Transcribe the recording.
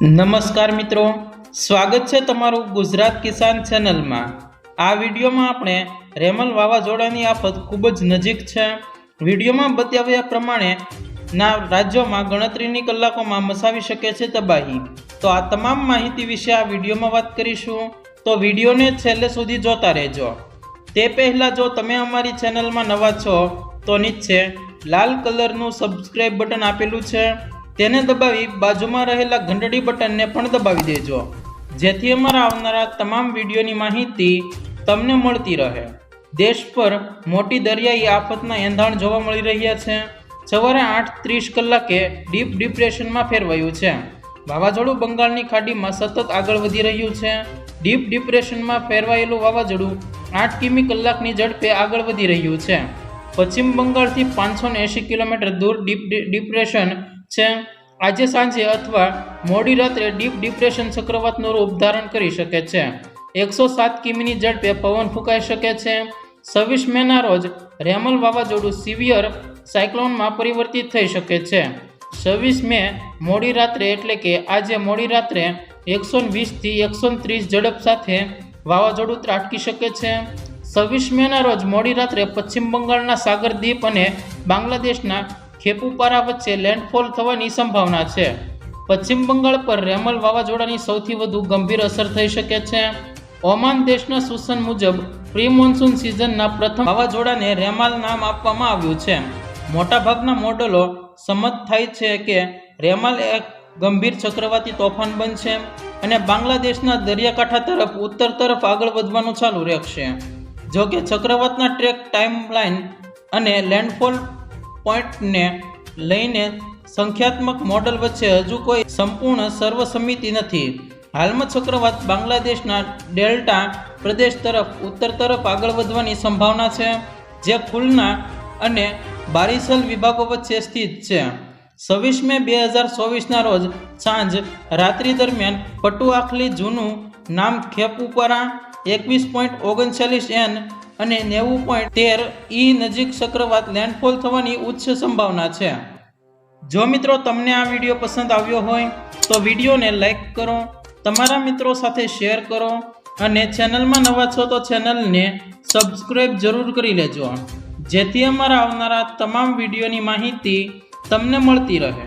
નમસ્કાર મિત્રો, સ્વાગત છે તમારું ગુજરાત કિસાન ચેનલમાં. આ વિડીયોમાં આપણે રેમલ વાવાઝોડાની આફત ખૂબ જ નજીક છે. વિડીયોમાં બતાવ્યા પ્રમાણે ના રાજ્યોમાં ગણતરીની કલાકોમાં મસાવી શકે છે તબાહી. તો આ તમામ માહિતી વિશે આ વિડીયોમાં વાત કરીશું. તો વિડીયોને છેલ્લે સુધી જોતા રહેજો. તે પહેલાં જો તમે અમારી ચેનલમાં નવા છો, તો નીચે લાલ કલરનું સબસ્ક્રાઈબ બટન આપેલું છે. તેને દબાવી બાજુમાં રહેલા ઘંટડી બટનને પણ દબાવી દેજો, જેથી અમારા આવનારા તમામ વિડીયોની માહિતી તમને મળતી રહે. દેશ પર મોટી દરિયાઈ આફતના એંધાણ જોવા મળી રહ્યા છે. સવારે આઠ ત્રીસ કલાકે ડીપ ડિપ્રેશનમાં ફેરવાયું છે. વાવાઝોડું બંગાળની ખાડીમાં સતત આગળ વધી રહ્યું છે. ડીપ ડિપ્રેશનમાં ફેરવાયેલું વાવાઝોડું આઠ કિમી કલાકની ઝડપે આગળ વધી રહ્યું છે. પશ્ચિમ બંગાળથી પાંચસો કિલોમીટર દૂર ડીપ ડિપ્રેશન છે. આજે સાંજે અથવા મોડી રાત્રે ડીપ ડિપ્રેશન ચક્રવાતનું રૂપ ધારણ કરી શકે છે. એકસો સાત કિમીની ઝડપે પવન ફૂંકાઈ શકે છે. છવ્વીસ મેના રોજ રેમલ વાવાઝોડું સિવિયર સાયક્લોનમાં પરિવર્તિત થઈ શકે છે. છવ્વીસ મે મોડી રાત્રે એટલે કે આજે મોડી રાત્રે એકસો વીસથી એકસો ત્રીસ ઝડપ સાથે વાવાઝોડું ત્રાટકી શકે છે. છવ્વીસ મેના રોજ મોડી રાત્રે પશ્ચિમ બંગાળના સાગર દ્વીપ અને બાંગ્લાદેશના ખેપુપારા વચ્ચે લેન્ડફોલ થવાની સંભાવના છે. પશ્ચિમ બંગાળ પર રેમલ વાવાઝોડાની સૌથી વધુ ગંભીર અસર થઈ શકે છે. ઓમાન દેશના સૂચન મુજબ પ્રી મોન્સૂન સિઝનના પ્રથમ વાવાઝોડાને રેમાલ નામ આપવામાં આવ્યું છે. મોટાભાગના મોડલો સંમત થાય છે કે રેમાલ એક ગંભીર ચક્રવાતી તોફાન બનશે અને બાંગ્લાદેશના દરિયાકાંઠા તરફ ઉત્તર તરફ આગળ વધવાનું ચાલુ રહેશે જો કે ચક્રવાતના ટ્રેક ટાઈમલાઈન અને લેન્ડફોલ પોઈન્ટને લઈને સંખ્યાત્મક મોડલ વચ્ચે હજુ કોઈ સંપૂર્ણ સર્વસંમતિ નથી. હાલમાં ચક્રવાત બાંગ્લાદેશના ડેલ્ટા પ્રદેશ તરફ ઉત્તર તરફ આગળ વધવાની સંભાવના છે, જે ખુલના અને બારિસલ વિભાગો વચ્ચે સ્થિત છે. છવ્વીસ મે બે હજાર ચોવીસના રોજ સાંજ રાત્રિ દરમિયાન પટુઆખલી જૂનું નામ ખેપુપરા એકવીસ પોઈન્ટ ઓગણચાલીસ એન અને નેવું પોઈન્ટ તેર ઈ નજીક ચક્રવાત લેન્ડફોલ થવાની ઉચ્ચ સંભાવના છે. જો મિત્રો તમને આ વીડિયો પસંદ આવ્યો હોય, તો વિડીયોને લાઈક કરો, તમારા મિત્રો સાથે શેર કરો અને ચેનલમાં નવા છો તો ચેનલને સબસ્ક્રાઈબ જરૂર કરી લેજો. જેથી અમારા આવનારા તમામ વિડીયોની માહિતી તમને મળતી રહે.